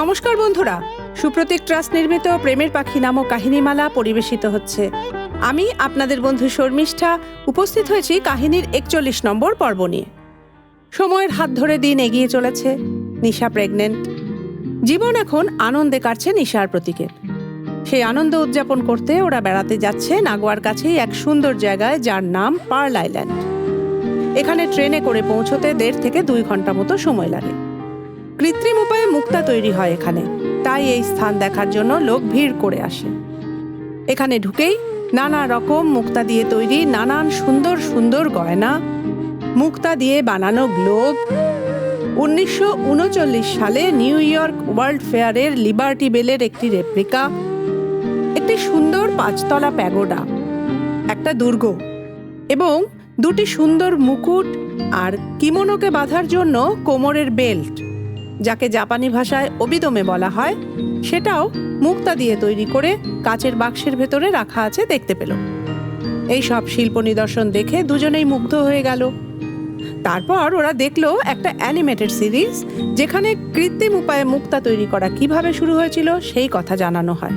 নমস্কার বন্ধুরা। সুপ্রতীক ট্রাস্ট নির্মিত প্রেমের পাখি নামক কাহিনীমালা পরিবেশিত হচ্ছে। আমি আপনাদের বন্ধু শর্মিষ্ঠা, উপস্থিত হয়েছি কাহিনীর একচল্লিশ নম্বর পর্ব নিয়ে। সময়ের হাত ধরে দিন এগিয়ে চলেছে, নিশা প্রেগনেন্ট। জীবন এখন আনন্দে কাটছে নিশার প্রতীকের সেই আনন্দ উদযাপন করতে ওরা বেড়াতে যাচ্ছে নাগোয়ার কাছেই এক সুন্দর জায়গায় যার নাম পার্ল আইল্যান্ড। এখানে ট্রেনে করে পৌঁছতে দেড় থেকে দুই ঘণ্টা মতো সময় লাগে। কৃত্রিম উপায়ে মুক্তা তৈরি হয় এখানে। তাই এই স্থান দেখার জন্য লোক ভিড় করে আসে। এখানে ঢুকেই নানা রকম মুক্তা দিয়ে তৈরি নানান সুন্দর সুন্দর গয়না, মুক্তা দিয়ে বানানো গ্লোব। উনিশশো উনচল্লিশ সালে নিউ ইয়র্ক ওয়ার্ল্ড ফেয়ারের লিবার্টি বেলের একটি রেপ্লিকা, একটি সুন্দর পাঁচতলা প্যাগোডা, একটা দুর্গ এবং দুটি সুন্দর মুকুট আর কিমোনোকে বাঁধার জন্য কোমরের বেল্ট। যাকে জাপানি ভাষায় অবিদমে বলা হয়, সেটাও মুক্তা দিয়ে তৈরি করে কাচের বাক্সের ভেতরে রাখা আছে দেখতে পেল। এই সব শিল্প নিদর্শন দেখে দুজনেই মুগ্ধ হয়ে গেল। তারপর ওরা দেখল একটা অ্যানিমেটেড সিরিজ, যেখানে কৃত্রিম উপায়ে মুক্তা তৈরি করা কীভাবে শুরু হয়েছিল সেই কথা জানানো হয়।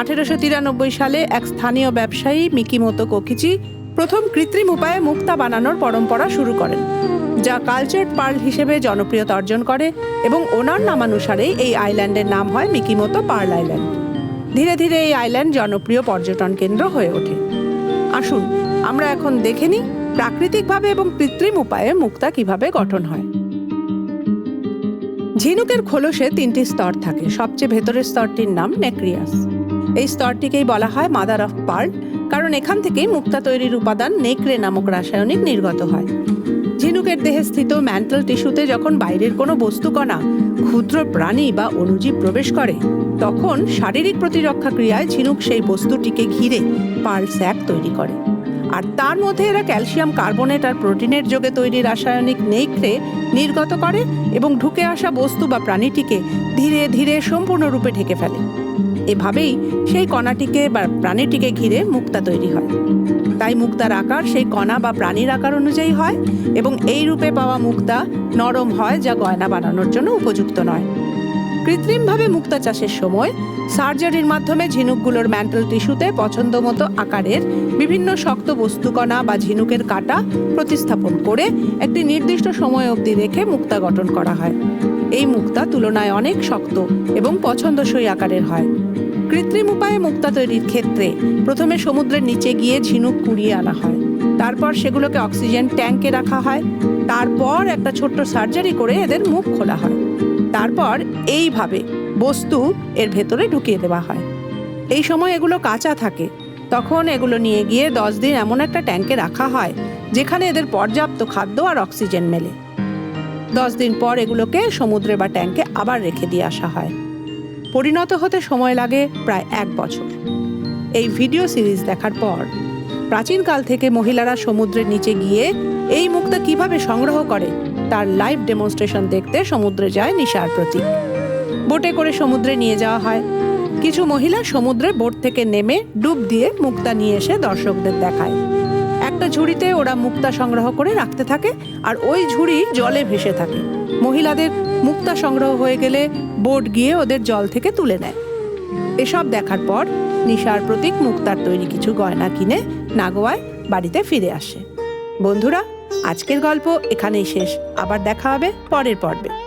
আঠেরোশো তিরানব্বই সালে এক স্থানীয় ব্যবসায়ী মিকিমতো কোকিচি প্রথম কৃত্রিম উপায়ে মুক্তা বানানোর পরম্পরা শুরু করেন। যা কালচার্ড পার্ল হিসেবে জনপ্রিয়তা অর্জন করে এবং ওনার নামানুসারেই এই আইল্যান্ডের নাম হয় মিকিমতো পার্ল আইল্যান্ড। ধীরে ধীরে এই আইল্যান্ড জনপ্রিয় পর্যটন কেন্দ্র হয়ে ওঠে। আসুন, আমরা এখন দেখে নিই প্রাকৃতিকভাবে এবং কৃত্রিম উপায়ে মুক্তা কীভাবে গঠন হয়। ঝিনুকের খোলসে তিনটি স্তর থাকে, সবচেয়ে ভেতরের স্তরটির নাম নেক্রিয়াস। এই স্তরটিকেই বলা হয় মাদার অফ পার্ল, কারণ এখান থেকেই মুক্তা তৈরির উপাদান নেকড়ে নামক রাসায়নিক নির্গত হয়। ঝিনুকের দেহে স্থিত ম্যান্টাল টিস্যুতে যখন বাইরের কোনো বস্তুকণা ক্ষুদ্র প্রাণী বা অণুজীব প্রবেশ করে, তখন শারীরিক প্রতিরক্ষা ক্রিয়ায় ঝিনুক সেই বস্তুটিকে ঘিরে পার্ল স্যাক তৈরি করে। আর তার মধ্যে এরা ক্যালসিয়াম কার্বনেট আর প্রোটিনের যোগে তৈরি রাসায়নিক নেকড়ে নির্গত করে এবং ঢুকে আসা বস্তু বা প্রাণীটিকে ধীরে ধীরে সম্পূর্ণরূপে ঢেকে ফেলে। এভাবেই সেই কণাটিকে বা প্রাণীটিকে ঘিরে মুক্তা তৈরি হয়। তাই মুক্তার আকার সেই কণা বা প্রাণীর আকার অনুযায়ী হয় এবং এই রূপে পাওয়া মুক্তা নরম হয় যা গয়না বানানোর জন্য উপযুক্ত নয়। কৃত্রিমভাবে মুক্তা চাষের সময় সার্জারির মাধ্যমে ঝিনুকগুলোর ম্যান্টাল টিস্যুতে পছন্দ মতো আকারের বিভিন্ন শক্ত বস্তুকণা বা ঝিনুকের কাটা প্রতিস্থাপন করে একটি নির্দিষ্ট সময় অবধি রেখে মুক্তা গঠন করা হয়। এই মুক্তা তুলনায় অনেক শক্ত এবং পছন্দসই আকারের হয়। কৃত্রিম উপায়ে মুক্তা তৈরির ক্ষেত্রে প্রথমে সমুদ্রের নিচে গিয়ে ঝিনুক কুড়িয়ে আনা হয়। তারপর সেগুলোকে অক্সিজেন ট্যাঙ্কে রাখা হয়। তারপর একটা ছোট্ট সার্জারি করে এদের মুখ খোলা হয়। তারপর এইভাবে বস্তু এর ভেতরে ঢুকিয়ে দেওয়া হয়। এই সময় এগুলো কাঁচা থাকে। তখন এগুলো নিয়ে গিয়ে দশ দিন এমন একটা ট্যাঙ্কে রাখা হয়, যেখানে এদের পর্যাপ্ত খাদ্য আর অক্সিজেন মেলে। দশ দিন পর এগুলোকে সমুদ্রে বা ট্যাঙ্কে আবার রেখে দিয়ে আসা হয়। পরিণত হতে সময় লাগে প্রায় এক বছর। এই ভিডিও সিরিজ দেখার পর প্রাচীনকাল থেকে মহিলারা সমুদ্রের নিচে গিয়ে এই মুক্তা কীভাবে সংগ্রহ করে তার লাইভ ডেমনস্ট্রেশন দেখতে সমুদ্রে যায় নিশার প্রতীক। বোটে করে সমুদ্রে নিয়ে যাওয়া হয়। কিছু মহিলা সমুদ্রে বোট থেকে নেমে ডুব দিয়ে মুক্তা নিয়ে এসে দর্শকদের দেখায়। একটা ঝুড়িতে ওরা মুক্তা সংগ্রহ করে রাখতে থাকে আর ওই ঝুড়ি জলে ভেসে থাকে। মহিলাদের মুক্তা সংগ্রহ হয়ে গেলে বোট গিয়ে ওদের জল থেকে তুলে নেয়। এসব দেখার পর নিশার প্রতীক মুক্তার তৈরি কিছু গয়না কিনে নাগোয়ায় বাড়িতে ফিরে আসে। বন্ধুরা আজকের গল্প এখানেই শেষ। আবার দেখা হবে পরের পর্বে।